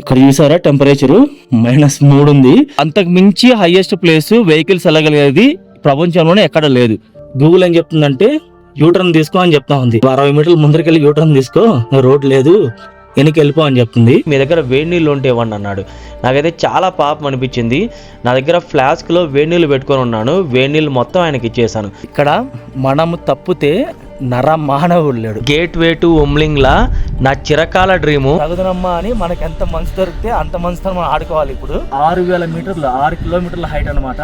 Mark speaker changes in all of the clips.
Speaker 1: ఇక్కడ చూసారా temperature minus మూడు ఉంది. అంతకు మించి హైయెస్ట్ ప్లేస్ వెహికల్స్ వెళ్ళగలిగేది ప్రపంచంలోనే ఎక్కడ లేదు. గూగుల్ ఏం చెప్తుందంటే యూటర్న్ తీసుకో అని చెప్తా ఉంది. అరవై మీటర్ల ముందరికెళ్ళి యూటర్న్ తీసుకో రోడ్ లేదు వెనక్కి వెళ్ళిపో అని చెప్తుంది.
Speaker 2: మీ దగ్గర వేడి నీళ్ళు ఉంటే ఇవ్వండి అన్నాడు. నాకైతే చాలా పాపం అనిపించింది. నా దగ్గర ఫ్లాస్క్లో వేడి నీళ్ళు పెట్టుకొని ఉన్నాను. వేడి నీళ్ళు మొత్తం ఆయనకి ఇచ్చేసాను.
Speaker 1: ఇక్కడ మనము తప్పితే నర మానవుడు లేడు
Speaker 2: గేట్ వే టు ఉమ్లింగ్లా నా చిరకాల డ్రీము.
Speaker 1: తగుదనమ్మా అని మనకి ఎంత మంచి దొరికితే అంత మంచితో మనం ఆడుకోవాలి ఇప్పుడు. ఆరు వేల మీటర్లు ఆరు కిలోమీటర్ల హైట్ అన్నమాట.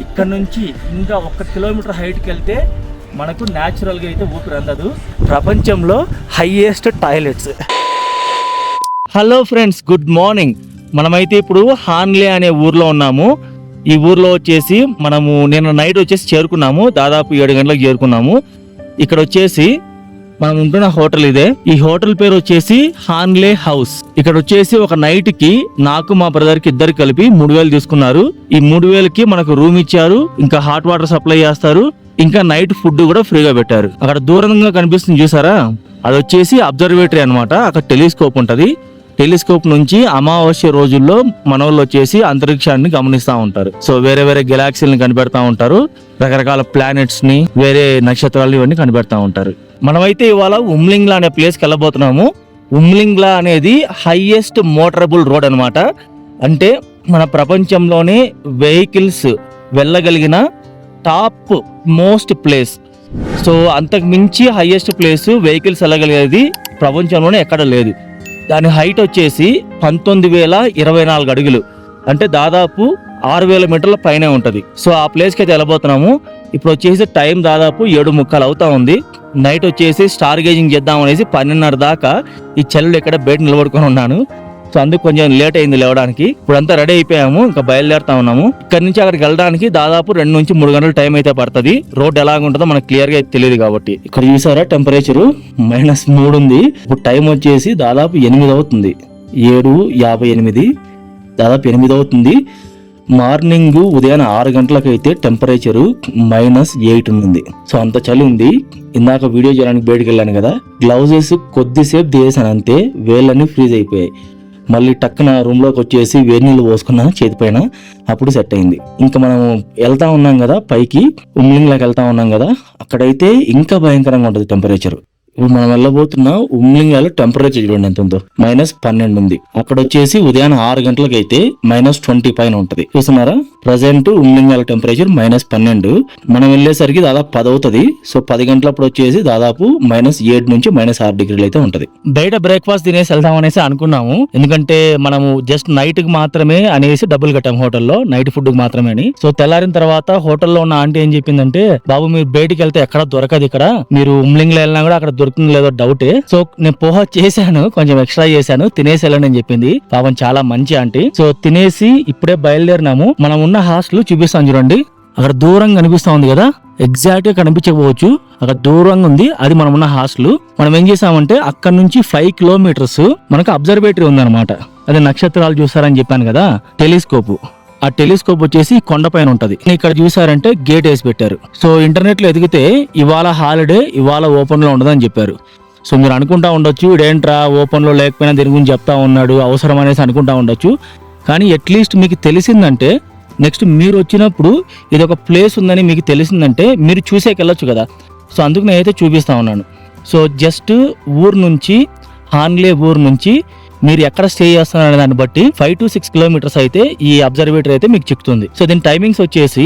Speaker 1: ఇక్కడ నుంచి ఇంకా ఒక్క కిలోమీటర్ హైట్కి వెళ్తే మనకు న్యాచురల్గా అయితే ఊపిరి అందదు. ప్రపంచంలో highest toilets. Hello friends good morning. మనమైతే ఇప్పుడు హాన్లే అనే ఊర్లో ఉన్నాము. ఈ ఊర్లో వచ్చేసి మనము నిన్న నైట్ వచ్చేసి చేరుకున్నాము. దాదాపు ఏడు గంటలకు చేరుకున్నాము. ఇక్కడ వచ్చేసి మనం ఉంటున్న హోటల్ ఇదే. ఈ హోటల్ పేరు వచ్చేసి హాన్లే హౌస్. ఇక్కడ వచ్చేసి ఒక నైట్కి నాకు మా బ్రదర్కి ఇద్దరు కలిపి మూడు వేలు తీసుకున్నారు. ఈ మూడు వేలకి మనకు రూమ్ ఇచ్చారు ఇంకా హాట్ వాటర్ సప్లై చేస్తారు ఇంకా నైట్ ఫుడ్ కూడా ఫ్రీగా పెట్టారు. అక్కడ దూరంగా కనిపిస్తుంది చూసారా? అది వచ్చేసి అబ్జర్వేటరీ అన్నమాట. అక్కడ టెలిస్కోప్ ఉంటది. టెలిస్కోప్ నుంచి అమావాస్య రోజుల్లో మనోళ్ళు వచ్చేసి అంతరిక్షాన్ని గమనిస్తూ ఉంటారు. సో వేరే వేరే గెలాక్సీలను కనిపెడతా ఉంటారు. రకరకాల ప్లానెట్స్ని వేరే నక్షత్రాలు ఇవన్నీ కనిపెడతా ఉంటారు. మనమైతే ఇవాళ ఉమ్లింగ్లా అనే ప్లేస్కి వెళ్ళబోతున్నాము. ఉమ్లింగ్లా అనేది హైయెస్ట్ మోటరబుల్ రోడ్ అన్నమాట. అంటే మన ప్రపంచంలోనే వెహికల్స్ వెళ్ళగలిగిన టాప్ మోస్ట్ ప్లేస్. సో అంతకు మించి హైయెస్ట్ ప్లేస్ వెహికల్స్ వెళ్ళగలిగేది ప్రపంచంలోనే ఎక్కడ లేదు. దాని హైట్ వచ్చేసి పంతొమ్మిది వేల ఇరవై నాలుగు అడుగులు. అంటే దాదాపు ఆరు వేల మీటర్ల పైనే ఉంటుంది. సో ఆ ప్లేస్కి అయితే వెళ్ళబోతున్నాము. ఇప్పుడు వచ్చేసి టైం దాదాపు ఏడు ముక్కలు అవుతా ఉంది. నైట్ వచ్చేసి స్టార్ గేజింగ్ చేద్దాం అనేసి పన్నెండున్నర దాకా ఈ చెల్లెలు ఇక్కడ బయట నిలబడుకొని ఉన్నాను. సో అందుకు కొంచెం లేట్ అయింది లేవడానికి. ఇప్పుడంతా రెడీ అయిపోయాము ఇంకా బయలుదేరుతా ఉన్నాము. ఇక్కడ నుంచి అక్కడికి వెళ్ళడానికి దాదాపు రెండు నుంచి మూడు గంటల టైం అయితే పడుతుంది. రోడ్ ఎలా ఉంటుందో మనకు క్లియర్గా తెలియదు కాబట్టి. ఇక్కడ చూసారా టెంపరేచర్? మైనస్ మూడు ఉంది. ఇప్పుడు టైం వచ్చేసి దాదాపు ఎనిమిది అవుతుంది. ఏడు యాభై ఎనిమిది దాదాపు ఎనిమిది అవుతుంది. మార్నింగ్ ఉదయం ఆరు గంటలకు అయితే మైనస్ ఎయిట్ ఉంది. సో అంత చలి ఉంది. ఇందాక వీడియో చేయడానికి బయటకు వెళ్ళాను కదా. గ్లౌజెస్ కొద్దిసేపు తీసాను అంతే. వేళ్ళన్నీ ఫ్రీజ్ అయిపోయాయి. మళ్ళీ టక్కున రూమ్లోకి వచ్చేసి వేడి నీళ్ళు పోసుకున్నాను చేతి పైన అప్పుడు సెట్ అయింది. ఇంకా మనం వెళ్తా ఉన్నాం కదా పైకి ఉమ్లింగ్లోకి వెళ్తా ఉన్నాం కదా అక్కడైతే ఇంకా భయంకరంగా ఉంటుంది టెంపరేచర్ ఇప్పుడు మనం వెళ్ళబోతున్న ఉమ్లింగాలో టెంపరేచర్ చూడండి ఎంత ఉందో. మైనస్ పన్నెండు ఉంది. అక్కడ వచ్చేసి ఉదయం ఆరు గంటలకు అయితే మైనస్ ట్వంటీ పైన ఉంటది. చూస్తున్నారా? ప్రజెంట్ ఉమ్లింగాల టెంపరేచర్ మైనస్ పన్నెండు. మనం వెళ్ళేసరికి దాదాపు పది అవుతుంది. సో పది గంటలప్పుడు వచ్చేసి దాదాపు మైనస్ ఏడు నుంచి మైనస్ ఆరు డిగ్రీలు అయితే ఉంటది. బయట బ్రేక్ఫాస్ట్ తినేసి వెళ్దాం అనేసి అనుకున్నాము. ఎందుకంటే మనము జస్ట్ నైట్కి మాత్రమే అనేసి డబ్బులు కట్టాము హోటల్లో. నైట్ ఫుడ్కి మాత్రమే అని. సో తెల్లారిన తర్వాత హోటల్లో ఉన్న ఆంటీ ఏం చెప్పిందంటే బాబు మీరు బయటికి వెళ్తే ఎక్కడ దొరకదు ఇక్కడ. మీరు ఉమ్లింగ్ వెళ్ళినా కూడా అక్కడ దొరుకుతుంది లేదో డౌటే సో నేను పోహ చేశాను కొంచెం ఎక్స్ట్రా చేశాను తినేసి అని చెప్పింది. పాపం చాలా మంచి ఆంటీ సో తినేసి ఇప్పుడే బయలుదేరినాము. మనం ఉన్న హాస్టల్ చూపిస్తాను చూడండి. అక్కడ దూరంగా కనిపిస్తా ఉంది కదా? ఎగ్జాక్ట్గా కనిపించకపోవచ్చు. అక్కడ దూరంగా ఉంది. అది మనం ఉన్న హాస్టల్ మనం ఏం చేసామంటే అక్కడ నుంచి ఫైవ్ కిలోమీటర్స్ మనకు అబ్జర్వేటరీ ఉందన్నమాట. అదే నక్షత్రాలు చూసారని చెప్పాను కదా? టెలిస్కోప్ ఆ టెలిస్కోప్ వచ్చేసి కొండపైన ఉంటది. ఇక్కడ చూసారంటే గేట్ వేసి పెట్టారు. సో ఇంటర్నెట్లో ఎదిగితే ఇవాళ హాలిడే ఇవాళ ఓపెన్లో ఉండదని చెప్పారు. సో మీరు అనుకుంటా ఉండొచ్చు ఇదేంట్రా ఓపెన్లో లేకపోయినా దీని గురించి చెప్తా ఉన్నాడు అవసరం అనేసి అనుకుంటా ఉండొచ్చు. కానీ అట్లీస్ట్ మీకు తెలిసిందంటే నెక్స్ట్ మీరు వచ్చినప్పుడు ఇది ఒక ప్లేస్ ఉందని మీకు తెలిసిందంటే మీరు చూసేకెళ్ళొచ్చు కదా. సో అందుకు నేనైతే చూపిస్తా ఉన్నాను. సో జస్ట్ ఊరు నుంచి హాన్లే ఊరు నుంచి మీరు ఎక్కడ స్టే చేస్తున్నారనే దాన్ని బట్టి ఫైవ్ టు సిక్స్ కిలోమీటర్స్ అయితే ఈ అబ్జర్వేటరీ అయితే మీకు చిక్కుతుంది సో దీని టైమింగ్స్ వచ్చేసి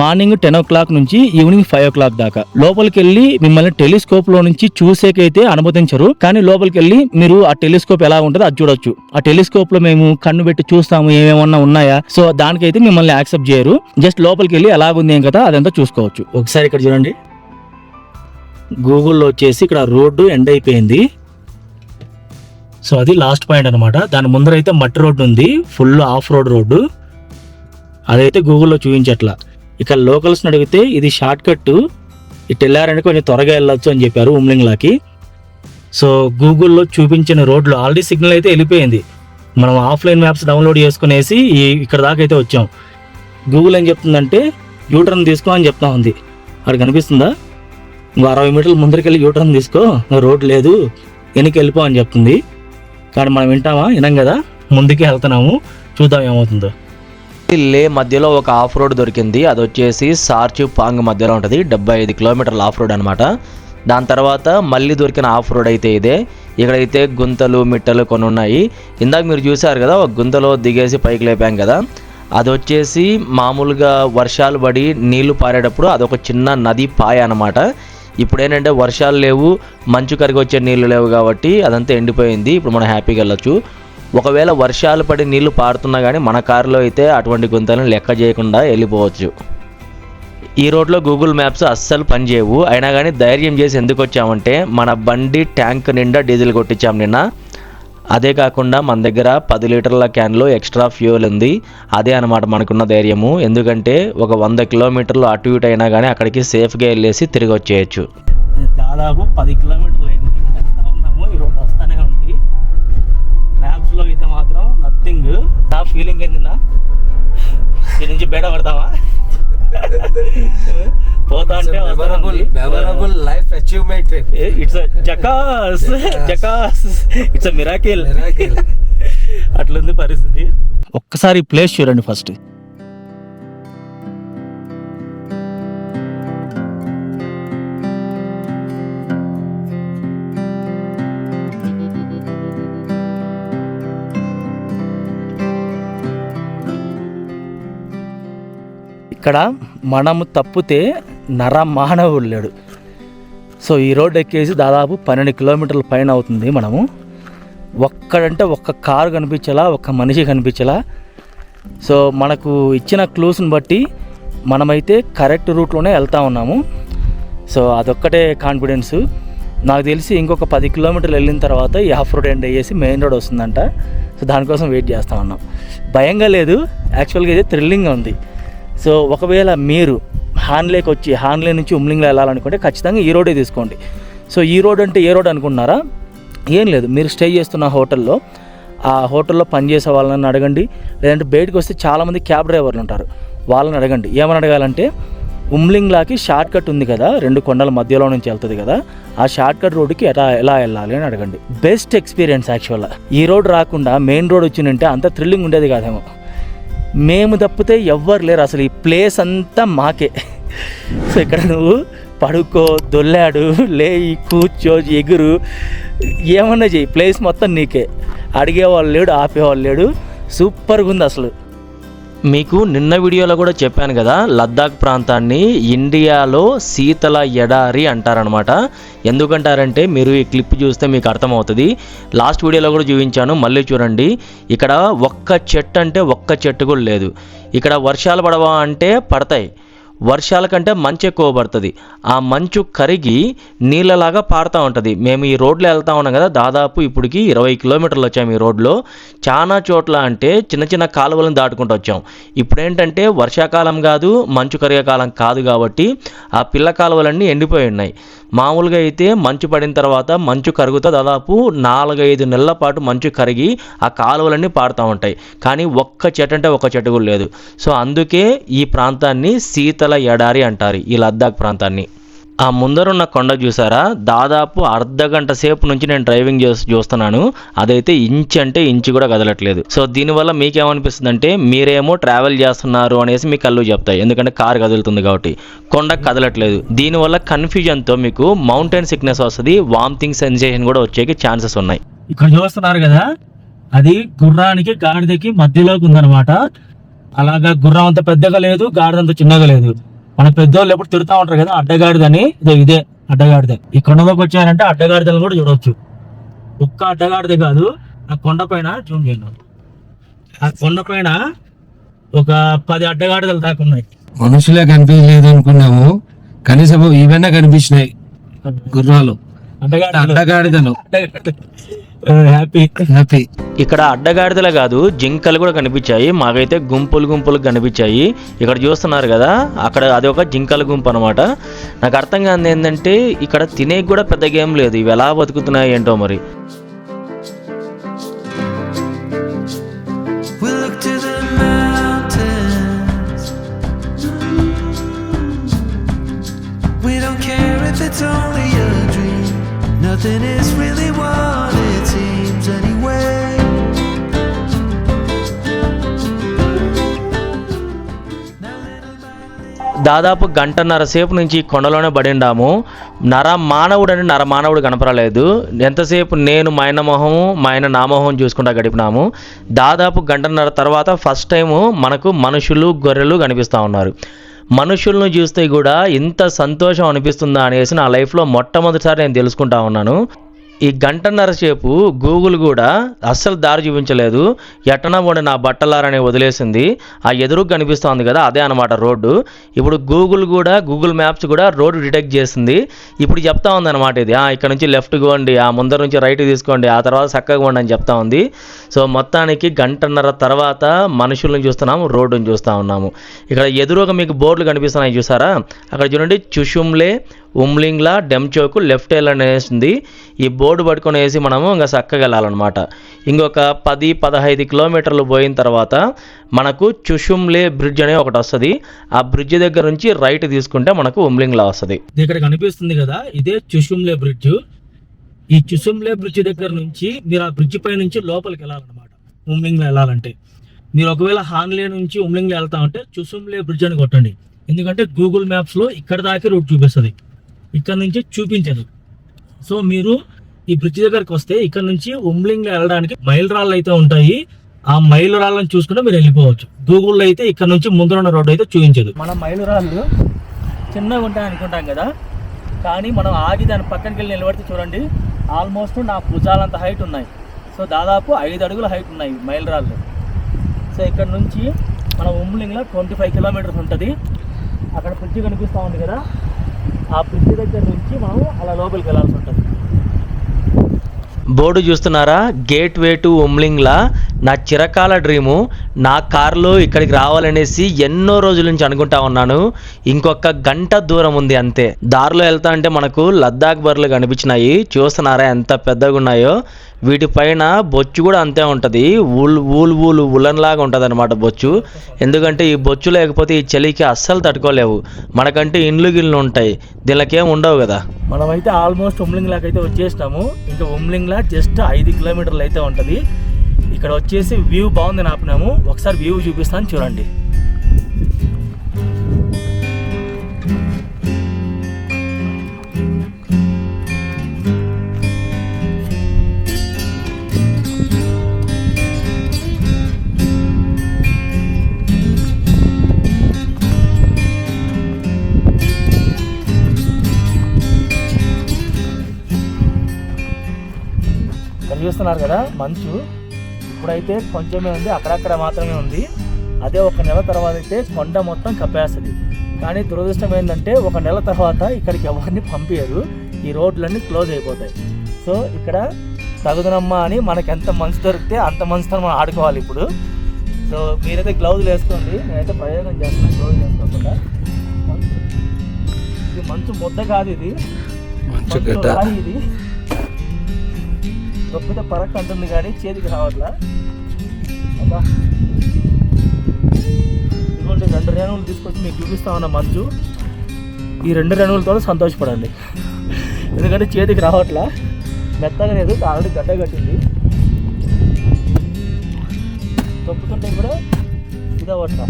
Speaker 1: మార్నింగ్ టెన్ ఓ క్లాక్ నుంచి ఈవినింగ్ ఫైవ్ ఓ క్లాక్ దాకా. లోపలికి వెళ్ళి మిమ్మల్ని టెలిస్కోప్లో నుంచి చూసేకైతే అనుమతించరు. కానీ లోపలికి వెళ్ళి మీరు ఆ టెలిస్కోప్ ఎలా ఉంటుందో అది చూడొచ్చు. ఆ టెలిస్కోప్లో మేము కన్ను పెట్టి చూస్తాము ఏమేమన్నా ఉన్నాయా? సో దానికైతే మిమ్మల్ని యాక్సెప్ట్ చేయరు. జస్ట్ లోపలికి వెళ్ళి ఎలాగుంది ఏం కదా అదంతా చూసుకోవచ్చు. ఒకసారి ఇక్కడ చూడండి. గూగుల్లో వచ్చేసి ఇక్కడ రోడ్డు ఎండ్ అయిపోయింది. సో అది లాస్ట్ పాయింట్ అనమాట దాని ముందర అయితే మట్టి రోడ్డు ఉంది. Full off road road. అదైతే గూగుల్లో చూపించట్లా. ఇక లోకల్స్ని అడిగితే ఇది షార్ట్ కట్ ఇటు వెళ్ళారంటే కొంచెం త్వరగా వెళ్ళొచ్చు అని చెప్పారు ఉమ్లింగ్లాకి. సో గూగుల్లో చూపించిన రోడ్లు ఆల్రెడీ సిగ్నల్ అయితే వెళ్ళిపోయింది. మనం ఆఫ్లైన్ మ్యాప్స్ డౌన్లోడ్ చేసుకునేసి ఈ ఇక్కడ దాకా అయితే వచ్చాం. గూగుల్ ఏం చెప్తుందంటే యూటర్న్ తీసుకో అని చెప్తా ఉంది. అక్కడ కనిపిస్తుందా? ఇంకో అరవై మీటర్ల ముందరికెళ్ళి యూటర్న్ తీసుకో. రోడ్ లేదు. వెనక్కి వెళ్ళిపో అని చెప్తుంది. కానీ మనం వింటామా? వినం కదా? ముందుకే వెళ్తున్నాము. చూద్దాం ఏమవుతుందో.
Speaker 2: లే మధ్యలో ఒక ఆఫ్ రోడ్ దొరికింది. అది వచ్చేసి సార్చు పాంగ్ మధ్యలో ఉంటుంది. డెబ్బై ఐదు కిలోమీటర్ల ఆఫ్ రోడ్ అనమాట దాని తర్వాత మళ్ళీ దొరికిన ఆఫ్ రోడ్ అయితే ఇదే. ఇక్కడైతే గుంతలు మిట్టలు కొన్ని ఉన్నాయి. ఇందాక మీరు చూసారు కదా ఒక గుంతలో దిగేసి పైకి లేపాం కదా. అది వచ్చేసి మామూలుగా వర్షాలు పడి నీళ్ళు పారేటప్పుడు అదొక చిన్న నది పాయ అనమాట ఇప్పుడు ఏంటంటే వర్షాలు లేవు మంచు కరిగి వచ్చే నీళ్ళు లేవు కాబట్టి అదంతా ఎండిపోయింది. ఇప్పుడు మనం హ్యాపీగా వెళ్ళొచ్చు. ఒకవేళ వర్షాలు పడి నీళ్ళు పారుతున్నా కానీ మన కారులో అయితే అటువంటి గుంతలను లెక్క చేయకుండా వెళ్ళిపోవచ్చు. ఈ రోడ్లో గూగుల్ మ్యాప్స్ అస్సలు పనిచేయవు అయినా కానీ ధైర్యం చేసి ఎందుకు వచ్చామంటే మన బండి ట్యాంక్ నిండా డీజిల్ కొట్టించాం నిన్న. అదే కాకుండా మన దగ్గర పది లీటర్ల క్యాన్లో ఎక్స్ట్రా ఫ్యూయల్ ఉంది. అదే అనమాట మనకున్న ధైర్యము. ఎందుకంటే ఒక వంద కిలోమీటర్లు అటు ఇటు అయినా కానీ అక్కడికి సేఫ్గా వెళ్ళేసి తిరిగి వచ్చేయచ్చు.
Speaker 1: దాదాపు పది కిలోమీటర్లు అయింది. ఈ వస్తానే ఉంది. మ్యాప్స్లో అయితే మాత్రం నథింగ్ నా ఫీలింగ్ ఏందిన్నా దీని నుంచి బేడ పడతావా? పోతా అంటే
Speaker 3: memorable memorable life achievement trip
Speaker 1: it's జకాస్ జకాస్. ఇట్స్ మిరాకిల్ అట్లుంది పరిస్థితి. ఒక్కసారి ప్లేస్ చూడండి ఫస్ట్. ఇక్కడ మనము తప్పితే నర మానవుడు లేడు సో ఈ రోడ్ ఎక్కేసి దాదాపు పన్నెండు కిలోమీటర్ల పైన అవుతుంది మనము. ఒక్కడంటే ఒక్క కారు కనిపించేలా ఒక్క మనిషి కనిపించేలా. సో మనకు ఇచ్చిన క్లూస్ని బట్టి మనమైతే కరెక్ట్ రూట్లోనే వెళ్తా ఉన్నాము. సో అదొక్కటే కాన్ఫిడెన్స్. నాకు తెలిసి ఇంకొక పది కిలోమీటర్లు వెళ్ళిన తర్వాత ఈ ఆఫ్ రోడ్ ఎండ్ అయ్యేసి మెయిన్ రోడ్ వస్తుందంట. సో దానికోసం వెయిట్ చేస్తూ ఉన్నాం. భయంగా లేదు. యాక్చువల్గా అయితే థ్రిల్లింగ్గా ఉంది. సో ఒకవేళ మీరు హాన్లేకి వచ్చి హాన్లే నుంచి ఉమ్లింగ్లో వెళ్ళాలనుకుంటే ఖచ్చితంగా ఈ రోడే తీసుకోండి. సో ఈ రోడ్ అంటే ఏ రోడ్ అనుకుంటున్నారా? ఏం లేదు. మీరు స్టే చేస్తున్న హోటల్లో ఆ హోటల్లో పనిచేసే వాళ్ళని అడగండి. లేదంటే బయటకు వస్తే చాలామంది క్యాబ్ డ్రైవర్లు ఉంటారు. వాళ్ళని అడగండి. ఏమని అడగాలంటే ఉమ్లింగ్లాకి షార్ట్ కట్ ఉంది కదా రెండు కొండల మధ్యలో నుంచి వెళ్తుంది కదా ఆ షార్ట్ కట్ రోడ్డుకి ఎలా ఎలా వెళ్ళాలి అని అడగండి. బెస్ట్ ఎక్స్పీరియన్స్ యాక్చువల్గా. ఈ రోడ్ రాకుండా మెయిన్ రోడ్ వచ్చిందంటే అంత థ్రిల్లింగ్ ఉండేది కాదేమో. మేము తప్పితే ఎవ్వరు లేరు అసలు. ఈ ప్లేస్ అంతా మాకే. సో ఇక్కడ నువ్వు పడుకో దొల్లాడు లేయి కూర్చో ఎగురు. ఏమన్నా చెయ్యి. ప్లేస్ మొత్తం నీకే. అడిగేవాళ్ళు లేడు ఆపేవాళ్ళు లేడు. సూపర్గా ఉంది అసలు.
Speaker 2: మీకు నిన్న వీడియోలో కూడా చెప్పాను కదా లద్దాఖ్ ప్రాంతాన్ని ఇండియాలో శీతల ఎడారి అంటారనమాట. ఎందుకంటారంటే మీరు ఈ క్లిప్ చూస్తే మీకు అర్థమవుతుంది. లాస్ట్ వీడియోలో కూడా చూపించాను మళ్ళీ చూడండి. ఇక్కడ ఒక్క చెట్టు అంటే ఒక్క చెట్టు కూడా లేదు. ఇక్కడ వర్షాలు పడవా అంటే పడతాయి. వర్షాల కంటే మంచు ఎక్కువ పడుతుంది. ఆ మంచు కరిగి నీళ్ళలాగా పారుతూ ఉంటుంది. మేము ఈ రోడ్లో వెళ్తా ఉన్నాం కదా దాదాపు ఇప్పటికి ఇరవై కిలోమీటర్లు వచ్చాము ఈ రోడ్లో. చాలా చోట్ల అంటే చిన్న చిన్న కాలువలను దాటుకుంటూ వచ్చాం. ఇప్పుడు ఏంటంటే వర్షాకాలం కాదు మంచు కరిగే కాలం కాదు కాబట్టి ఆ పిల్ల కాలువలన్నీ ఎండిపోయి ఉన్నాయి. మామూలుగా అయితే మంచు పడిన తర్వాత మంచు కరుగుతా దాదాపు నాలుగైదు నెలల పాటు మంచు కరిగి ఆ కాలువలన్నీ పారుతూ ఉంటాయి. కానీ ఒక్క చెట్టు అంటే ఒక్క చెట్టు కూడా లేదు. సో అందుకే ఈ ప్రాంతాన్ని శీతల ఎడారి అంటారు ఈ లద్దాఖ్ ప్రాంతాన్ని. ఆ ముందరున్న కొండ చూసారా? దాదాపు అర్ధ గంట సేపు నుంచి నేను డ్రైవింగ్ చేసి చూస్తున్నాను. అదైతే ఇంచ్ అంటే ఇంచు కూడా కదలట్లేదు. సో దీనివల్ల మీకేమనిపిస్తుంది అంటే మీరేమో ట్రావెల్ చేస్తున్నారు అనేసి మీ కళ్ళు చెప్తాయి. ఎందుకంటే కారు కదులుతుంది కాబట్టి. కొండ కదలట్లేదు. దీనివల్ల కన్ఫ్యూజన్తో మీకు మౌంటైన్ సిక్నెస్ వస్తుంది. వామిటింగ్ సెన్సేషన్ కూడా వచ్చేకి ఛాన్సెస్ ఉన్నాయి.
Speaker 1: ఇక్కడ చూస్తున్నారు కదా? అది గుర్రానికి గాడిదకి మధ్యలోకి ఉందన్నమాట. అలాగా గుర్రం అంత పెద్దగా లేదు గాడిద అంత చిన్నగా లేదు. మన పెద్దోళ్ళు ఎప్పుడు తిడుతూ ఉంటారు కదా అడ్డగాడిదని. ఇదే ఇదే అడ్డగాడిద. ఈ కొండలోకి వచ్చారంటే అడ్డగాడిదలు కూడా చూడవచ్చు ఒక్క అడ్డగాడిద కాదు ఆ కొండ పైన జూమ్ చేయండి. ఆ కొండ పైన ఒక పది అడ్డగాడిదలు దాకా ఉన్నాయి.
Speaker 3: మనుషులే కనిపించలేదు అనుకున్నాము కనీసం ఇవన్నీ కనిపించినాయి. గుర్రాలు.
Speaker 1: అడ్డగాడిదలు.
Speaker 3: అడ్డగాడిదలు
Speaker 1: హ్యాపీ
Speaker 3: హ్యాపీ
Speaker 2: ఇక్కడ అడ్డగాడిదలే కాదు జింకలు కూడా కనిపించాయి. మాకైతే గుంపులు గుంపులు కనిపించాయి. ఇక్కడ చూస్తున్నారు కదా అక్కడ అది ఒక జింకల గుంపు అనమాట నాకు అర్థం కాదు ఏంటంటే ఇక్కడ తినేకి కూడా పెద్ద గేమ్ లేదు. ఇవి ఎలా బతుకుతున్నాయి ఏంటో మరి.
Speaker 4: We look to the
Speaker 2: దాదాపు గంటన్నర సేపు నుంచి కొండలోనే పడిండాము. నర మానవుడు అని నర మానవుడు కనపడలేదు. ఎంతసేపు నేను మా ఆయన మొహము మా ఆయన నా మొహం చూసుకుంటా గడిపినాము. దాదాపు గంటన్నర తర్వాత ఫస్ట్ టైము మనకు మనుషులు గొర్రెలు కనిపిస్తూ ఉన్నారు. మనుషులను చూస్తే కూడా ఇంత సంతోషం అనిపిస్తుందా అనేసి నా లైఫ్లో మొట్టమొదటిసారి నేను తెలుసుకుంటా ఉన్నాను. ఈ గంటన్నర సేపు గూగుల్ కూడా అస్సలు దారి చూపించలేదు. ఎట్టన పోండి నా బట్టలారని వదిలేసింది. ఆ ఎదురు కనిపిస్తోంది కదా అదే అనమాట రోడ్డు. ఇప్పుడు గూగుల్ కూడా గూగుల్ మ్యాప్స్ కూడా రోడ్డు డిటెక్ట్ చేసింది. ఇప్పుడు చెప్తా ఉంది అనమాట ఇది. "ఆ, ఇక్కడ నుంచి లెఫ్ట్ గోండి ఆ ముందర నుంచి రైట్ తీసుకోండి ఆ తర్వాత చక్కగా ఉండి అని చెప్తా ఉంది. సో మొత్తానికి గంటన్నర తర్వాత మనుషులను చూస్తున్నాము రోడ్డును చూస్తూ ఉన్నాము. ఇక్కడ ఎదురుగా మీకు బోర్డులు కనిపిస్తున్నాయి చూసారా? అక్కడ చూడండి చుషుమ్లే ఉమ్లింగ్లా డెమ్చోకు లెఫ్ట్ ఎల్ అనేసింది ఈ బోర్డు పట్టుకొని వేసి మనము ఇంకా చక్కగా వెళ్ళాలన్నమాట ఇంకొక పది పదహైదు కిలోమీటర్లు పోయిన తర్వాత మనకు చుషుమ్లే బ్రిడ్జ్ అనే ఒకటి వస్తుంది. ఆ బ్రిడ్జ్ దగ్గర నుంచి రైట్ తీసుకుంటే మనకు ఉమ్లింగ్లా వస్తుంది.
Speaker 1: ఇక్కడ కనిపిస్తుంది కదా ఇదే చుషుమ్లే బ్రిడ్జ్. ఈ చుషుమ్లే బ్రిడ్జ్ దగ్గర నుంచి మీరు ఆ బ్రిడ్జ్ పై నుంచి లోపలికి వెళ్ళాలన్నమాట ఉమ్లింగ్లా వెళ్ళాలంటే. మీరు ఒకవేళ హాన్లే నుంచి ఉమ్లింగ్లా వెళ్తా ఉంటే చుషుమ్లే బ్రిడ్జ్ అని కొట్టండి. ఎందుకంటే గూగుల్ మ్యాప్స్లో ఇక్కడ దాకా రూట్ చూపిస్తుంది. ఇక్కడ నుంచి చూపించదు. సో మీరు ఈ బ్రిడ్జ్ దగ్గరకు వస్తే ఇక్కడ నుంచి ఉమ్లింగ్ వెళ్ళడానికి మైల్ రాళ్ళు అయితే ఉంటాయి. ఆ మైలు రాళ్ళని చూసుకుంటే మీరు వెళ్ళిపోవచ్చు. గూగుల్లో అయితే ఇక్కడ నుంచి ముందున్న రోడ్డు అయితే చూపించదు. మన మైలు రాళ్ళు చిన్నగా ఉంటాయి అనుకుంటాం కదా. కానీ మనం ఆగి దాని పక్కనకి వెళ్ళి నిలబడితే చూడండి ఆల్మోస్ట్ నా భుజాలంత హైట్ ఉన్నాయి. సో దాదాపు ఐదు అడుగుల హైట్ ఉన్నాయి మైల్ రాళ్ళు సో ఇక్కడ నుంచి మన ఉమ్లింగ్లో ట్వంటీ ఫైవ్ కిలోమీటర్స్ ఉంటుంది. అక్కడ బ్రిడ్జ్ కనిపిస్తూ ఉంది కదా. ఆ బ్రిడ్జ్ దగ్గర నుంచి మనం అలా లోపలికి వెళ్ళాల్సి ఉంటుంది.
Speaker 2: బోర్డు చూస్తున్నారా? గేట్ వే టు ఉమ్లింగ్లా నా చిరకాల డ్రీము నా కారులో ఇక్కడికి రావాలనేసి ఎన్నో రోజుల నుంచి అనుకుంటా ఉన్నాను. ఇంకొక గంట దూరం ఉంది అంతే. దారిలో వెళ్తా అంటే మనకు లద్దాఖ్ బర్రెలు కనిపించినాయి. చూస్తున్నారా ఎంత పెద్దగా ఉన్నాయో. వీటిపైన బొచ్చు కూడా అంతే ఉంటుంది. ఊల్ ఊల్ ఊలు ఉలన్లాగా ఉంటుంది అనమాట బొచ్చు. ఎందుకంటే ఈ బొచ్చు లేకపోతే ఈ చలికి అస్సలు తట్టుకోలేవు. మనకంటే ఇండ్లు గిళ్ళు ఉంటాయి. దీనికేం ఉండవు కదా.
Speaker 1: మనమైతే ఆల్మోస్ట్ ఉమ్లింగ్ లాగా అయితే వచ్చేసినాము. ఇంకా ఉమ్లింగ్ లా జస్ట్ ఐదు కిలోమీటర్లు అయితే ఉంటుంది. ఇక్కడ వచ్చేసి వ్యూ బాగుంది ఆపినాము ఒకసారి వ్యూ చూపిస్తాను చూడండి. చూస్తున్నారు కదా మంచు. ఇప్పుడైతే కొంచెమే ఉంది అక్కడక్కడ మాత్రమే ఉంది. అదే ఒక నెల తర్వాత అయితే కొండ మొత్తం కప్పేస్తుంది. కానీ దురదృష్టం ఏంటంటే ఒక నెల తర్వాత ఇక్కడికి ఎవరిని పంపించరు ఈ రోడ్లన్నీ క్లోజ్ అయిపోతాయి. సో ఇక్కడ తగుదనమ్మా అని మనకి ఎంత మంచు దొరికితే అంత మంచుతో మనం ఆడుకోవాలి ఇప్పుడు. సో మీరైతే గ్లౌజులు వేసుకోండి. నేనైతే ప్రయోగం చేస్తున్నాను గ్లౌజులు వేసుకోకుండా. ఇది మంచు ముద్ద కాదు ఇది.
Speaker 3: మంచు
Speaker 1: ఇది. తొక్కితే పరక్ అంటుంది కానీ చేతికి రావట్లా? అబ్బా. ఇటువంటి రెండు రేణువులు తీసుకొచ్చి మీకు చూపిస్తా ఉన్న మంచు. ఈ రెండు రేణువులతో సంతోషపడండి. ఎందుకంటే చేతికి రావట్లా? మెత్తగా లేదు ఆల్రెడీ గడ్డ కట్టింది. తొక్కుతుంటే కూడా ఇది అవ్వట్లా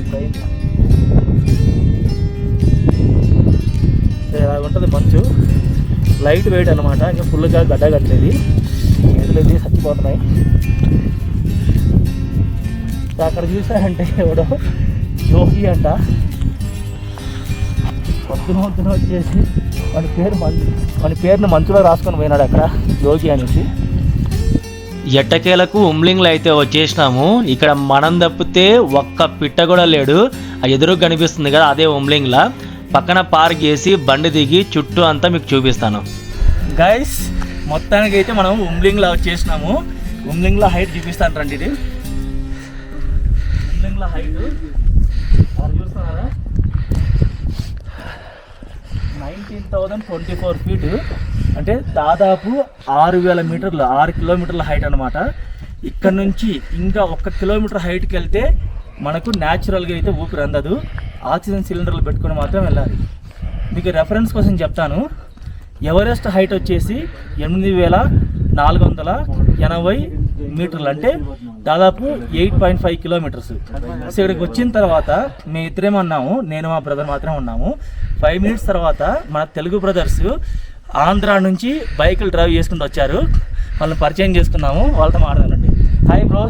Speaker 1: ఇప్పుడు అయింది ఇలా ఉంటుంది మంచు. లైట్ వెయిట్ అనమాట ఇంకా ఫుల్గా గడ్డ కట్టేది. ఎదురు ఎదిరి చచ్చిపోతున్నాయి. అక్కడ చూసారంటే ఎవడో జోగి అంట. పొద్దున పొద్దున వచ్చేసి వాడి పేరు మంచు వాడి పేరుని మంచులో రాసుకొని పోయినాడు అక్కడ జోగి అనేసి.
Speaker 2: ఎట్టకేలకు ఉమ్లింగ్లు అయితే వచ్చేసినాము. ఇక్కడ మనం తప్పితే ఒక్క పిట్ట కూడా లేడు. ఆ ఎదురు కనిపిస్తుంది కదా అదే ఉమ్లింగ్లా. పక్కన పార్క్ చేసి బండి దిగి చుట్టూ అంతా మీకు చూపిస్తాను.
Speaker 1: గైస్ మొత్తానికి అయితే మనం ఉమ్లింగ్లో వచ్చేసినాము. ఉమ్లింగ్లో హైట్ చూపిస్తాను రండి ఇది. ఉమ్లింగ్లో హైట్. చూస్తున్నారా nineteen thousand twenty four feet. అంటే దాదాపు ఆరు వేల మీటర్లు ఆరు కిలోమీటర్ల హైట్ అనమాట ఇక్కడ నుంచి ఇంకా ఒక్క కిలోమీటర్ హైట్కి వెళ్తే మనకు న్యాచురల్గా అయితే ఊపిరి అందదు. ఆక్సిజన్ సిలిండర్లు పెట్టుకొని మాత్రం వెళ్ళాలి. మీకు రెఫరెన్స్ కోసం చెప్తాను. ఎవరెస్ట్ హైట్ వచ్చేసి ఎనిమిది వేల నాలుగు వందల ఎనభై మీటర్లు. అంటే దాదాపు eight point five kilometres. So ఇక్కడికి వచ్చిన తర్వాత మేము ఇద్దరేమో ఉన్నాము నేను మా బ్రదర్ మాత్రమే ఉన్నాము. ఫైవ్ మినిట్స్ తర్వాత మన తెలుగు బ్రదర్స్ ఆంధ్ర నుంచి బైకులు డ్రైవ్ చేసుకుంటూ వచ్చారు. వాళ్ళని పరిచయం చేసుకున్నాము. వాళ్ళతో మాట్లాడండి. Hi bro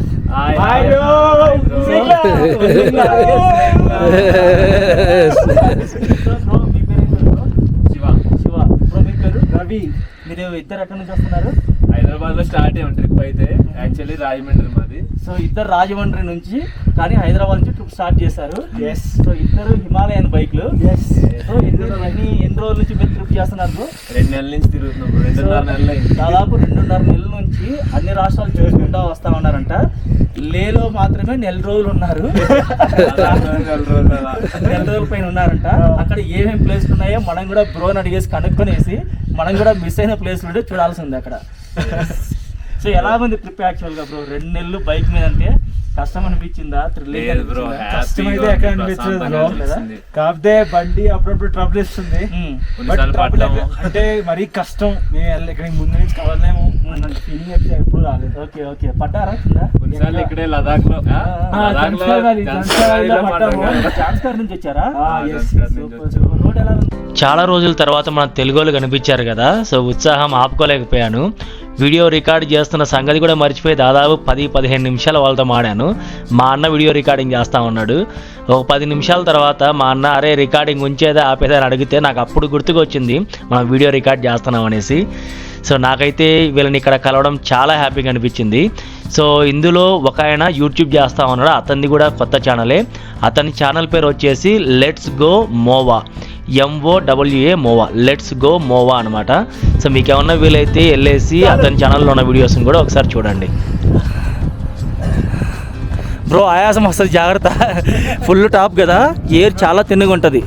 Speaker 1: Shiva Shiva bro మీ పేరు రవి మీరు ఇద్దరు ఎక్కడి నుంచి వస్తున్నారు
Speaker 5: హైదరాబాద్లో స్టార్ట్ అయ్యాం ట్రిప్ అయితే యాక్చువల్లీ రాజమండ్రి మాది.
Speaker 1: సో ఇద్దరు రాజమండ్రి నుంచి కానీ హైదరాబాద్ నుంచి ట్రిప్ స్టార్ట్ చేశారు. ఎస్ సో ఇద్దరు హిమాలయన్ బైక్లు. ఎస్ సో ఎన్ని ఎన్ని ఎన్ని రోజుల నుంచి మీరు ట్రిప్ చేస్తున్నారు?
Speaker 5: రెండు నెలల నుంచి తిరుగుతున్నాం. రెండున్నర నెలలు అయింది.
Speaker 1: దాదాపు రెండున్నర నెలల నుంచి అన్ని రాష్ట్రాలు చూసుకుంటా వస్తా ఉన్నారంట. లేలో మాత్రమే నెల రోజులు ఉన్నారు.
Speaker 5: నెల రోజులు అలా.
Speaker 1: నెల రోజుల పైన ఉన్నారంట. అక్కడ ఏమేమి ప్లేస్లు ఉన్నాయో మనం కూడా బ్రోని అడిగేసి కనుక్కొనేసి మనం కూడా మిస్ అయిన ప్లేస్లు ఉంటే చూడాల్సింది అక్కడ. సో ఎలా ఉంది ట్రిప్ యాక్చువల్గా బ్రో రెండు నెలలు బైక్ మీద అంటే కష్టం అనిపించిందా? థ్రిల్లింగ్
Speaker 5: లేదు bro,
Speaker 6: కష్టం అయితే ఎక్కడ అనిపించలేదు.
Speaker 5: అనిపిస్తుంది.
Speaker 6: కాకపోతే బండి అప్పుడప్పుడు ట్రబుల్ ఇస్తుంది బట్
Speaker 5: కొన్నిసార్లు
Speaker 6: ట్రబుల్
Speaker 5: పడ్డాము.
Speaker 6: అంటే మరీ కష్టం. మేము ఇక్కడికి ముందు నుంచి కవలేము ఫీలింగ్ అయితే ఎప్పుడు రాలేదు.
Speaker 1: ఓకే ఓకే కింద?
Speaker 5: కొన్నిసార్లు ఇక్కడే లదాఖ్లో
Speaker 6: జన్స్కార్
Speaker 1: నుంచి వచ్చారా. రోడ్ ఎలా ఉంది?
Speaker 2: చాలా రోజుల తర్వాత మన తెలుగు వాళ్ళు కనిపించారు కదా. సో ఉత్సాహం ఆపుకోలేకపోయాను. వీడియో రికార్డ్ చేస్తున్న సంగతి కూడా మర్చిపోయి దాదాపు పది పదిహేను నిమిషాలు వాళ్ళతో మాడాను. మా అన్న వీడియో రికార్డింగ్ చేస్తా ఉన్నాడు. ఒక పది నిమిషాల తర్వాత మా అన్న అరే రికార్డింగ్ ఉంచేదా ఆపేదా అని అడిగితే నాకు అప్పుడు గుర్తుకొచ్చింది మనం వీడియో రికార్డ్ చేస్తున్నాం అనేసి. సో నాకైతే వీళ్ళని ఇక్కడ కలవడం చాలా హ్యాపీగా అనిపించింది. సో ఇందులో ఒక ఆయన యూట్యూబ్ చేస్తా ఉన్నాడు. అతనిది కూడా కొత్త ఛానలే. అతని ఛానల్ పేరు వచ్చేసి let's go Mowa. M O W A Mowa. Let's go Mowa అనమాట సో మీకు ఏమన్నా వీలైతే వెళ్ళేసి అతని ఛానల్లో ఉన్న వీడియోస్ని కూడా ఒకసారి చూడండి.
Speaker 1: బ్రో ఆయాసం వస్తుంది. జాగ్రత్త. ఫుల్ టాప్ కదా. ఎయిర్ చాలా తిన్నగా ఉంటుంది.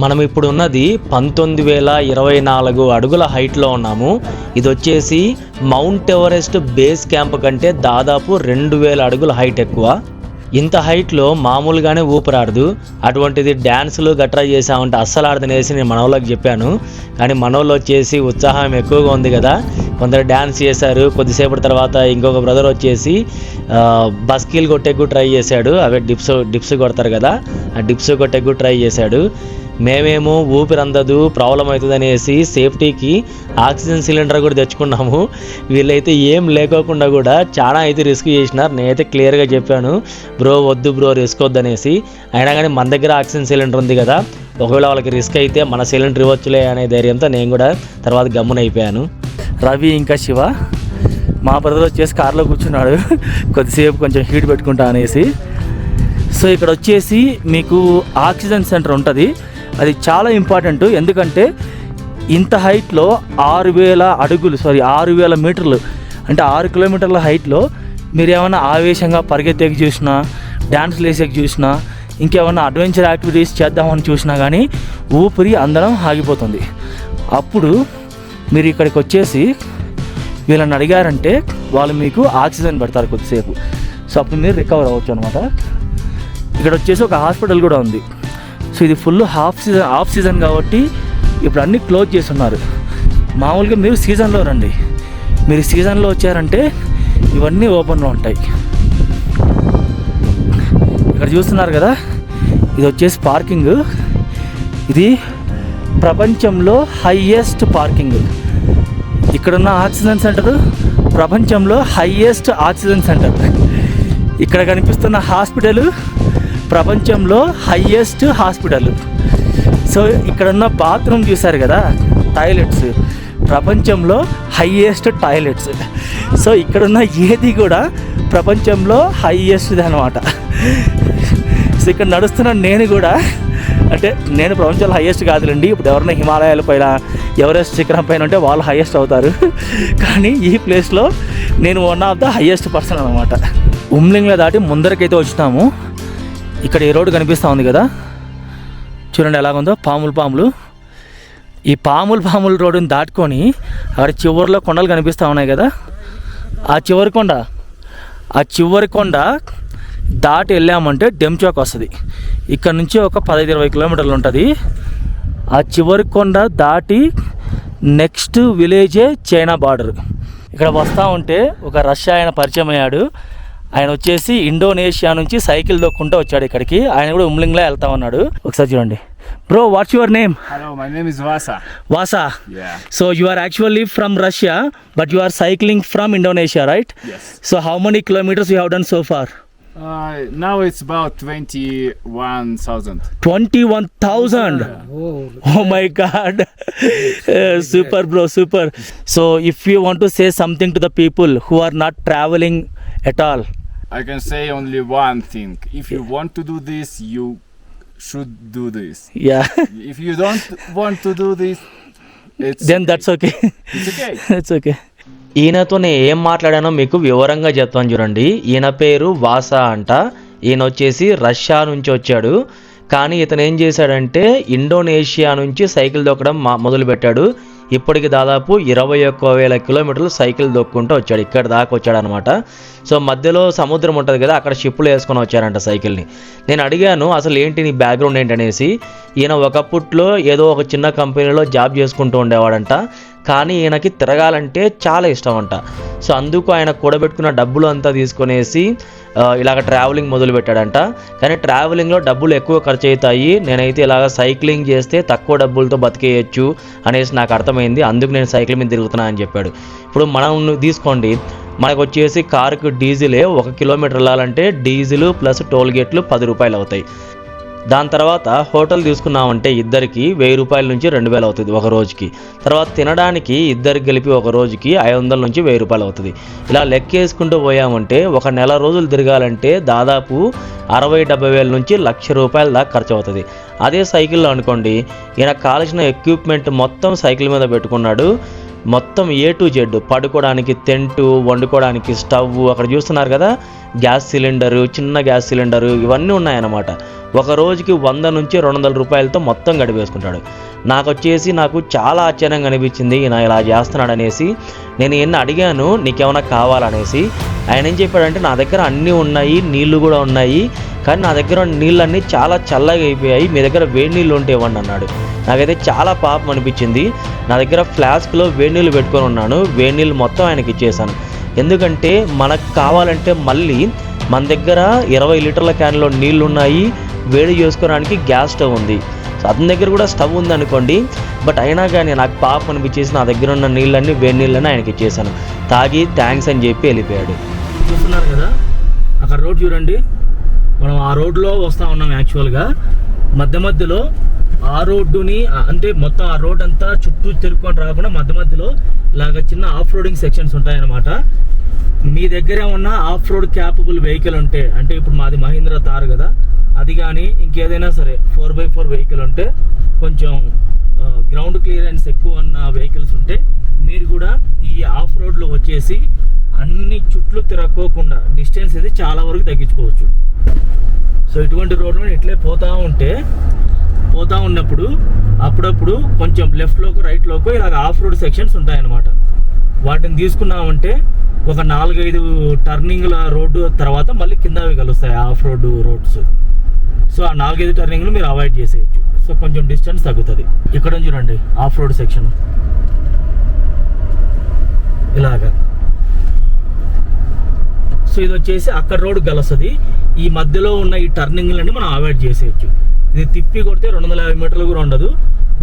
Speaker 2: మనం ఇప్పుడు ఉన్నది పంతొమ్మిది వేల ఇరవై నాలుగు అడుగుల హైట్లో ఉన్నాము. ఇది వచ్చేసి మౌంట్ ఎవరెస్ట్ బేస్ క్యాంప్ కంటే దాదాపు రెండు వేల అడుగుల హైట్ ఎక్కువ. ఇంత హైట్లో మామూలుగానే ఊపిరాడదు. అటువంటిది డ్యాన్సులు గట్రా చేసామంటే అస్సలు ఆడదనేసి నేను మనోళ్ళకి చెప్పాను. కానీ మనోళ్ళు వచ్చేసి ఉత్సాహం ఎక్కువగా ఉంది కదా. కొందరు డ్యాన్స్ చేశారు. కొద్దిసేపటి తర్వాత ఇంకొక బ్రదర్ వచ్చేసి బస్కీలు కొట్టేకు ట్రై చేశాడు. అవే డిప్స్ డిప్స్ కొడతారు కదా. ఆ డిప్స్ కొట్టేకు ట్రై చేశాడు. మేమేమో ఊపిరందదు ప్రాబ్లం అవుతుంది అనేసి సేఫ్టీకి ఆక్సిజన్ సిలిండర్ కూడా తెచ్చుకున్నాము. వీళ్ళైతే ఏం లేకోకుండా కూడా చాలా అయితే రిస్క్ చేసినారు. నేనైతే క్లియర్గా చెప్పాను. బ్రో వద్దు బ్రో రిస్క్ వద్దు అనేసి అయినా కానీ మన దగ్గర ఆక్సిజన్ సిలిండర్ ఉంది కదా ఒకవేళ వాళ్ళకి రిస్క్ అయితే మన సిలిండర్ ఇవ్వచ్చులే అనే ధైర్యంతో నేను కూడా తర్వాత గమ్మునైపోయాను
Speaker 1: రవి ఇంకా శివ మా బ్రదర్ వచ్చేసి కార్లో కూర్చున్నాడు. కొద్దిసేపు కొంచెం హీట్ పెట్టుకుంటా అనేసి. సో ఇక్కడ వచ్చేసి మీకు ఆక్సిజన్ సెంటర్ ఉంటుంది. అది చాలా ఇంపార్టెంట్. ఎందుకంటే ఇంత హైట్లో ఆరు వేల అడుగులు సారీ ఆరు వేల మీటర్లు అంటే ఆరు కిలోమీటర్ల హైట్లో మీరు ఏమైనా ఆవేశంగా పరిగెత్తేకి చూసినా డ్యాన్స్లు వేసేకి చూసినా ఇంకేమైనా అడ్వెంచర్ యాక్టివిటీస్ చేద్దామని చూసినా కానీ ఊపిరి అందరం ఆగిపోతుంది. అప్పుడు మీరు ఇక్కడికి వచ్చేసి వీళ్ళని అడిగారంటే వాళ్ళు మీకు ఆక్సిజన్ పెడతారు కొద్దిసేపు. సో అప్పుడు మీరు రికవర్ అవ్వచ్చు అనమాట ఇక్కడ వచ్చేసి ఒక హాస్పిటల్ కూడా ఉంది. సో ఇది full half season off season కాబట్టి ఇప్పుడు అన్నీ క్లోజ్ చేసి ఉన్నారు మామూలుగా మీరు సీజన్లో రండి. మీరు సీజన్లో వచ్చారంటే ఇవన్నీ ఓపెన్లో ఉంటాయి. ఇక్కడ చూస్తున్నారు కదా? ఇది వచ్చేసి పార్కింగ్ ఇది ప్రపంచంలో హైయెస్ట్ పార్కింగ్ ఇక్కడున్న ఆక్సిజన్ సెంటర్ ప్రపంచంలో హైయెస్ట్ ఆక్సిజన్ సెంటర్ ఇక్కడ కనిపిస్తున్న హాస్పిటల్ ప్రపంచంలో హయ్యెస్ట్ హాస్పిటల్. సో ఇక్కడున్న బాత్రూమ్ చూసారు కదా టాయిలెట్స్. ప్రపంచంలో హైయెస్ట్ టాయిలెట్స్. సో ఇక్కడున్న ఏది కూడా ప్రపంచంలో హయ్యెస్ట్ది అనమాట సో ఇక్కడ నడుస్తున్న నేను కూడా అంటే నేను ప్రపంచంలో హైయెస్ట్ కాదులండి ఇప్పుడు ఎవరైనా హిమాలయాల పైన ఎవరెస్ట్ శిఖరం పైన ఉంటే వాళ్ళు హైయెస్ట్ అవుతారు. కానీ ఈ ప్లేస్లో నేను one of the highest person అనమాట ఉమ్లింగ్లో దాటి ముందరకైతే వచ్చినాము. ఇక్కడ ఈ రోడ్డు కనిపిస్తూ ఉంది కదా. చూడండి ఎలాగుందో పాములు పాములు. ఈ పాములు పాములు రోడ్డుని దాటుకొని అక్కడ చివరిలో కొండలు కనిపిస్తూ ఉన్నాయి కదా. ఆ చివరి కొండ ఆ చివరి కొండ దాటి వెళ్ళామంటే డెమ్చోక్ వస్తుంది. ఇక్కడ నుంచి ఒక పదహైదు ఇరవై కిలోమీటర్లు ఉంటుంది. ఆ చివరి కొండ దాటి నెక్స్ట్ విలేజే చైనా బార్డర్. ఇక్కడ వస్తూ ఉంటే ఒక రష్యా ఆయన పరిచయం అయ్యాడు. ఆయన వచ్చేసి ఇండోనేషియా నుంచి సైకిల్ దొక్కుంటూ వచ్చాడు ఇక్కడికి ఆయన కూడా ఉమ్లింగ్లో వెళ్తా ఉన్నాడు ఒకసారి చూడండి bro what's your name
Speaker 5: my name is Vasa.
Speaker 1: Vasa
Speaker 5: Yeah.
Speaker 1: So you are actually from Russia but you are cycling from Indonesia right. So how many kilometres you have done so far
Speaker 5: Uh, now it's about 21,000.
Speaker 1: 21,000. Oh my god. Super, bro, super. So, if you want to say something to the people who are not traveling at all,
Speaker 5: I can say only one thing. If you want to do this, you should do this.
Speaker 1: yeah,
Speaker 5: If you don't want to do this, it's
Speaker 1: then that's okay.
Speaker 5: it's okay.
Speaker 1: it's okay.
Speaker 2: ఈయనతో నేను ఏం మాట్లాడానో మీకు వివరంగా చెప్తాను చూడండి ఈయన పేరు వాసా అంట ఈయన వచ్చేసి రష్యా నుంచి వచ్చాడు కానీ ఇతను ఏం చేశాడంటే ఇండోనేషియా నుంచి సైకిల్ దొక్కడం మా మొదలు పెట్టాడు ఇప్పటికి దాదాపు ఇరవై ఒక్క వేల కిలోమీటర్లు సైకిల్ దొక్కుంటూ వచ్చాడు. ఇక్కడ దాకా వచ్చాడు అనమాట సో మధ్యలో సముద్రం ఉంటుంది కదా అక్కడ షిప్పులు వేసుకొని వచ్చారంట సైకిల్ని. నేను అడిగాను అసలు ఏంటి నీ బ్యాక్గ్రౌండ్ ఏంటనేసి ఈయన ఒకప్పట్లో ఏదో ఒక చిన్న కంపెనీలో జాబ్ చేసుకుంటూ ఉండేవాడంట. కానీ ఈయనకి తిరగాలంటే చాలా ఇష్టం అంట. సో అందుకు ఆయన కూడబెట్టుకున్న డబ్బులు అంతా తీసుకొనేసి ఇలాగ ట్రావెలింగ్ మొదలు పెట్టాడంట. కానీ ట్రావెలింగ్లో డబ్బులు ఎక్కువ ఖర్చు అవుతాయి నేనైతే ఇలాగ సైక్లింగ్ చేస్తే తక్కువ డబ్బులతో బతికేయచ్చు అనేసి నాకు అర్థమైంది. అందుకు నేను సైకిల్ మీద తిరుగుతున్నా అని చెప్పాడు. ఇప్పుడు మనం తీసుకోండి. మనకు వచ్చేసి కారుకు డీజిలే ఒక కిలోమీటర్ వెళ్ళాలంటే డీజిల్ ప్లస్ టోల్ గేట్లు పది రూపాయలు అవుతాయి. దాని తర్వాత హోటల్ తీసుకున్నామంటే ఇద్దరికి వెయ్యి రూపాయల నుంచి రెండు వేలు అవుతుంది ఒక రోజుకి. తర్వాత తినడానికి ఇద్దరికి కలిపి ఒక రోజుకి ఐదు వందల నుంచి వెయ్యి రూపాయలు అవుతుంది. ఇలా లెక్కేసుకుంటూ పోయామంటే ఒక నెల రోజులు తిరగాలంటే దాదాపు అరవై డెబ్బై వేల నుంచి లక్ష రూపాయల దాకా ఖర్చు అవుతుంది. అదే సైకిల్లో అనుకోండి ఈయన కావాల్సిన ఎక్విప్మెంట్ మొత్తం సైకిల్ మీద పెట్టుకున్నాడు. మొత్తం ఏ టు జెడ్ పడుకోవడానికి టెంటు వండుకోవడానికి స్టవ్ అక్కడ చూస్తున్నారు కదా గ్యాస్ సిలిండరు చిన్న గ్యాస్ సిలిండరు ఇవన్నీ ఉన్నాయన్నమాట. ఒక రోజుకి వంద నుంచి రెండు వందల రూపాయలతో మొత్తం గడిపేసుకుంటాడు. నాకు వచ్చేసి నాకు చాలా ఆశ్చర్యంగా అనిపించింది ఈయన ఇలా చేస్తున్నాడు అనేసి నేను ఈయన అడిగాను నీకేమైనా కావాలనేసి. ఆయన ఏం చెప్పాడంటే నా దగ్గర అన్నీ ఉన్నాయి నీళ్ళు కూడా ఉన్నాయి. కానీ నా దగ్గర నీళ్ళన్నీ చాలా చల్లగా అయిపోయాయి. మీ దగ్గర వేడి నీళ్ళు ఉంటే ఇవ్వండి అన్నాడు. నాకైతే చాలా పాపం అనిపించింది. నా దగ్గర ఫ్లాస్క్లో వేడి నీళ్ళు పెట్టుకొని ఉన్నాను. వేడి నీళ్ళు మొత్తం ఆయనకి ఇచ్చేసాను ఎందుకంటే మనకు కావాలంటే మళ్ళీ మన దగ్గర ఇరవై లీటర్ల క్యాన్లో నీళ్ళు ఉన్నాయి. వేడి చేసుకోవడానికి గ్యాస్ స్టవ్ ఉంది. సో అతని దగ్గర కూడా స్టవ్ ఉంది అనుకోండి. బట్ అయినా కానీ నాకు పాపం అనిపించేసి నా దగ్గర ఉన్న నీళ్ళన్నీ వేడి నీళ్ళని ఆయనకి ఇచ్చేసాను తాగి థ్యాంక్స్ అని చెప్పి వెళ్ళిపోయాడు.
Speaker 1: చూస్తున్నారు కదా? అక్కడ రోడ్ చూడండి. మనం ఆ రోడ్లో వస్తూ ఉన్నాం యాక్చువల్గా. మధ్య మధ్యలో ఆ రోడ్డుని అంటే మొత్తం ఆ రోడ్ అంతా చుట్టూ తిరుక్కొని రాకుండా మధ్య మధ్యలో ఇలాగ చిన్న ఆఫ్ రోడింగ్ సెక్షన్స్ ఉంటాయన్నమాట. మీ దగ్గర ఏమన్నా ఆఫ్ రోడ్ క్యాపబుల్ వెహికల్ ఉంటే అంటే ఇప్పుడు మాది మహీంద్రా తారు కదా అది కానీ ఇంకేదైనా సరే ఫోర్ బై ఫోర్ వెహికల్ ఉంటే కొంచెం గ్రౌండ్ క్లియరెన్స్ ఎక్కువ ఉన్న వెహికల్స్ ఉంటే మీరు కూడా ఈ ఆఫ్ రోడ్లో వచ్చేసి అన్ని చుట్లు తిరక్కోకుండా డిస్టెన్స్ అయితే చాలా వరకు తగ్గించుకోవచ్చు. సో ఇటువంటి రోడ్లు ఇట్లే పోతా ఉంటే పోతా ఉన్నప్పుడు అప్పుడప్పుడు కొంచెం లెఫ్ట్లోకి రైట్లోకి ఇలాగ ఆఫ్ రోడ్ సెక్షన్స్ ఉంటాయన్నమాట. వాటిని తీసుకున్నామంటే ఒక నాలుగైదు టర్నింగ్ల రోడ్డు తర్వాత మళ్ళీ కిందవి కలుస్తాయి ఆఫ్ రోడ్డు రోడ్స్ సో ఆ నాలుగైదు టర్నింగ్లు మీరు అవాయిడ్ చేసేయచ్చు. సో కొంచెం డిస్టెన్స్ తగ్గుతుంది. ఇక్కడ చూడండి ఆఫ్ రోడ్ సెక్షన్ ఇలాగా. సో ఇది వచ్చేసి అక్కడ రోడ్ గలసది. ఈ మధ్యలో ఉన్న ఈ టర్నింగ్లన్నీ మనం అవాయిడ్ చేసేయచ్చు. ఇది తిప్పి కొడితే రెండు వందల యాభై మీటర్లు కూడా ఉండదు.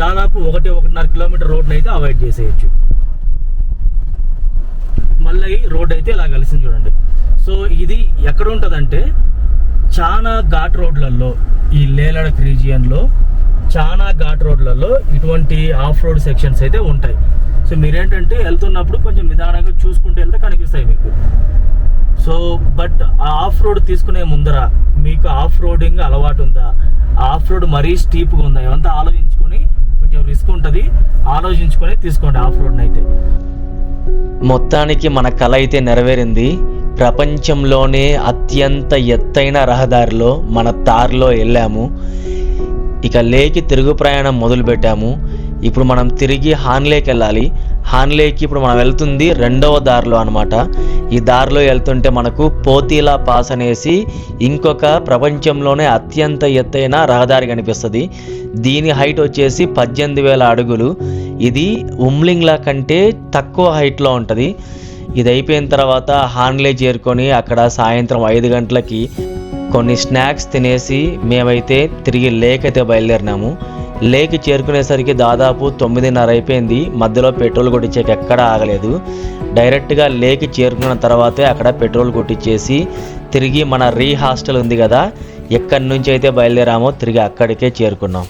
Speaker 1: దాదాపు ఒకటి ఒకటిన్నర కిలోమీటర్ రోడ్ని అయితే అవాయిడ్ చేసేయచ్చు. మళ్ళీ రోడ్ అయితే ఇలా కలిసింది చూడండి. సో ఇది ఎక్కడ ఉంటుందంటే చాలా ఘాట్ రోడ్లలో ఈ లేలడక్ రీజియన్లో చాలా ఘాట్ రోడ్లలో ఇటువంటి ఆఫ్ రోడ్ సెక్షన్స్ అయితే ఉంటాయి. సో మీరేంటంటే వెళ్తున్నప్పుడు కొంచెం నిదానంగా చూసుకుంటూ వెళ్తే కనిపిస్తాయి మీకు. సో బట్ ఆఫ్ రోడ్ తీసుకునే ముందర మీకు ఆఫ్ రోడింగ్ అలవాటు ఉందా? ఆఫ్ రోడ్ మరీ స్టీప్గా ఉందా? ఇవంతా ఆలోచించుకొని కొంచెం రిస్క్ ఉంటుంది. ఆలోచించుకొని తీసుకోండి ఆఫ్ రోడ్ని అయితే.
Speaker 2: మొత్తానికి మన కళ అయితే నెరవేరింది. ప్రపంచంలోనే అత్యంత ఎత్తైన రహదారిలో మన తార్లో వెళ్ళాము. ఇక లేకి తిరుగు ప్రయాణం మొదలుపెట్టాము. ఇప్పుడు మనం తిరిగి హాన్లేకి వెళ్ళాలి. హాన్లేకి ఇప్పుడు మనం వెళ్తుంది రెండవ దారిలో అనమాట ఈ దారిలో వెళ్తుంటే మనకు పోతీలా పాస్ అనేసి ఇంకొక ప్రపంచంలోనే అత్యంత ఎత్తైన రహదారి కనిపిస్తుంది. దీని హైట్ వచ్చేసి పద్దెనిమిది వేల అడుగులు. ఇది ఉమ్లింగ్లా కంటే తక్కువ హైట్లో ఉంటుంది. ఇది అయిపోయిన తర్వాత హాన్లే చేరుకొని అక్కడ సాయంత్రం ఐదు గంటలకి కొన్ని స్నాక్స్ తినేసి మేమైతే తిరిగి లేకైతే అయితే బయలుదేరినాము. లేక్ చేరుకునేసరికి దాదాపు తొమ్మిదిన్నర అయిపోయింది. మధ్యలో పెట్రోల్ కొట్టించేకి ఎక్కడా ఆగలేదు. డైరెక్ట్గా లేక్ చేరుకున్న తర్వాతే అక్కడ పెట్రోల్ కొట్టించేసి తిరిగి మన రీ హాస్టల్ ఉంది కదా ఎక్కడి నుంచి అయితే బయలుదేరామో తిరిగి అక్కడికే చేరుకున్నాం.